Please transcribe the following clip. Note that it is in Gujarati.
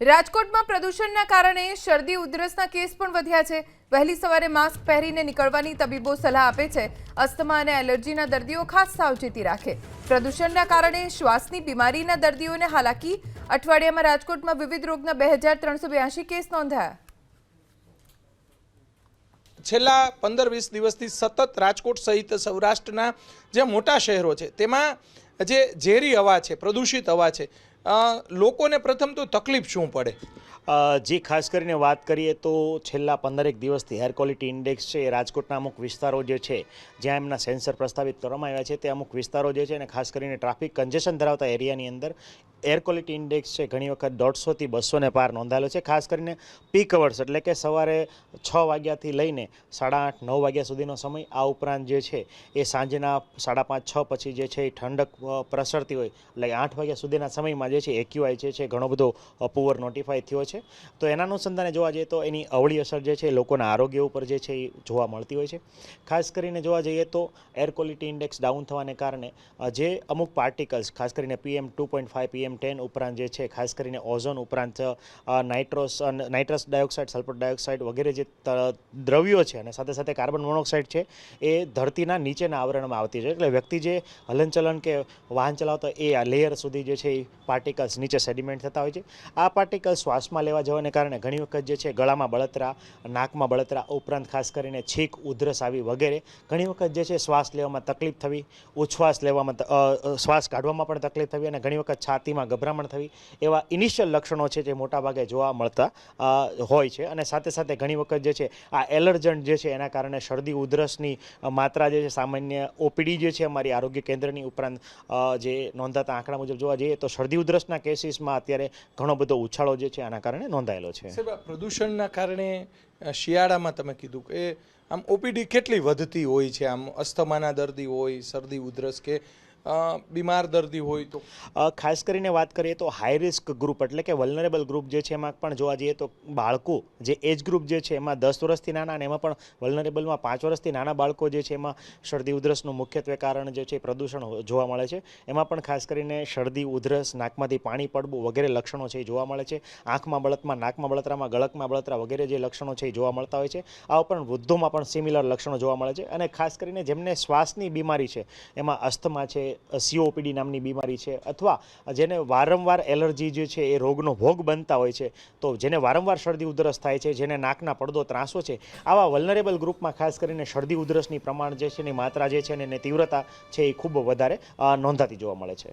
રાજકોટમાં પ્રદૂષણના કારણે શરદી ઉધરસના કેસ પણ વધ્યા છે. વહેલી સવારે માસ્ક પહેરીને નીકળવાની તબીબો સલાહ આપે છે. અસ્થમા અને એલર્જીના દર્દીઓ ખાસ સાવચેતી રાખે. પ્રદૂષણના કારણે શ્વાસની બીમારીના દર્દીઓને હાલાકી. અઠવાડિયામાં રાજકોટમાં વિવિધ રોગના બે ત્રણસો બ્યાસી કેસ નોંધાયા. છેલ્લા પંદર વીસ દિવસથી સતત રાજકોટ સહિત સૌરાષ્ટ્રના જે મોટા શહેરો છે, તેમાં જે ઝેરી હવા છે, પ્રદૂષિત હવા છે લોકોને પ્રથમ તો તકલીફ શું પડે? જે, ખાસ કરીને વાત કરીએ તો છેલ્લા પંદરેક દિવસથી એર ક્વોલિટી ઇન્ડેક્સ છે રાજકોટના અમુક વિસ્તારો જે છે, જ્યાં એમના સેન્સર પ્રસ્તાવિત કરવામાં આવ્યા છે, તે અમુક વિસ્તારો જે છે અને ખાસ કરીને ટ્રાફિક કન્જેશન ધરાવતા એરિયાની અંદર એર ક્વોલિટી ઇન્ડેક્સ છે, ઘણી વખત દોઢસોથી બસોને પાર નોંધાયેલો છે. ખાસ કરીને પીક અવર્સ એટલે કે સવારે છ વાગ્યાથી લઈને સાડા આઠ, નવ વાગ્યા સુધીનો સમય આ ઉપરાંત જે છે, એ સાંજના સાડા પાંચ, છ પછી જે છે એ ઠંડક પ્રસરતી હોય, એટલે આઠ વાગ્યા સુધીના સમયમાં જે છે એક્યુઆઈ જે છે, ઘણો બધો પુઅર નોટિફાઈ થયો છે. તો એના અનુસંધાને જોવા જઈએ તો એની અવળી અસર જે છે, લોકોના આરોગ્ય ઉપર જે છે, એ જોવા મળતી હોય છે. ખાસ કરીને જોવા જઈએ તો એર ક્વોલિટી ઇન્ડેક્સ ડાઉન થવાને કારણે જે અમુક પાર્ટિકલ્સ ખાસ કરીને PM two point five PM ten ઉપરાંત જે છે, ખાસ કરીને ઓઝોન ઉપરાંત nitrous nitrous dioxide sulphur dioxide વગેરે જે દ્રવ્યો છે અને સાથે સાથે કાર્બન મોનોક્સાઇડ છે, એ ધરતીના નીચેના આવરણમાં આવતી છે. એટલે વ્યક્તિ જે હલનચલન કે વાહન ચલાવતો એ આ લેયર સુધી જે છે, એ પાર્ટિકલ્સ નીચે સેડિમેન્ટ થતા હોય છે. આ પાર્ટિકલ્સ શ્વાસમાં લેવા જવાને કારણે ઘણી વખત જે છે ગળામાં બળતરા, નાકમાં બળતરા ઉપરાંત ખાસ કરીને છીક, ઉધરસ આવી વગેરે ઘણી વખત જે છે શ્વાસ લેવામાં તકલીફ થવી, ઉચ્છ્વાસ લેવામાં શ્વાસ કાઢવામાં પણ તકલીફ થવી અને ઘણી વખત છાતીમાં ગભરામણ થવી એવા ઇનિશિયલ લક્ષણો છે જે મોટાભાગે જોવા મળતા હોય છે. અને સાથે સાથે ઘણી વખત જે છે આ એલર્જન્ટ જે છે એના કારણે શરદી, ઉધરસની માત્રા જે છે સામાન્ય ઓપીડી જે છે અમારી આરોગ્ય કેન્દ્રની ઉપરાંત જે નોંધાતા આંકડા મુજબ જોવા જઈએ તો શરદી ઉધરસના કેસીસમાં અત્યારે ઘણો બધો ઉછાળો જે છે આના કારણે નોંધાયેલો છે. પ્રદૂષણના કારણે શિયાળામાં તમે કીધું કે આમ ઓપીડી કેટલી વધતી હોય છે? આમ અસ્થમાના દર્દી હોય, શરદી, ઉધરસ કે બીમાર દર્દી હોય તો. ખાસ કરીને વાત કરીએ તો હાઈ રિસ્ક ગ્રુપ એટલે કે વલનરેબલ ગ્રુપ જે છે એમાં પણ જોવા જઈએ તો બાળકો જે એજ ગ્રુપ જે છે એમાં દસ વર્ષથી નાના અને એમાં પણ વલનરેબલમાં પાંચ વર્ષથી નાના બાળકો જે છે એમાં શરદી ઉધરસનું મુખ્યત્વે કારણ જે છે પ્રદૂષણ જોવા મળે છે. એમાં પણ ખાસ કરીને શરદી, ઉધરસ, નાકમાંથી પાણી પડવું વગેરે લક્ષણો છે એ જોવા મળે છે. આંખમાં બળતમાં, નાકમાં બળતરામાં, ગળકમાં બળતરા વગેરે જે લક્ષણો છે એ જોવા મળતા હોય છે. આ ઉપરાંત વૃદ્ધોમાં પણ સિમિલર લક્ષણો જોવા મળે છે. અને ખાસ કરીને જેમને શ્વાસની બીમારી છે, એમાં અસ્થમા છે સીઓપીડી નામની બીમારી છે અથવા જેને વારંવાર એલર્જી જે છે એ રોગનો ભોગ બનતા હોય છે, તો જેને વારંવાર શરદી ઉધરસ થાય છે, જેને નાકના પડદો ત્રાસો છે, આવા વલનરેબલ ગ્રુપમાં ખાસ કરીને શરદી ઉધરસની પ્રમાણ જે છે એની માત્રા જે છે અને તીવ્રતા છે એ ખૂબ વધારે નોંધાતી જોવા મળે છે.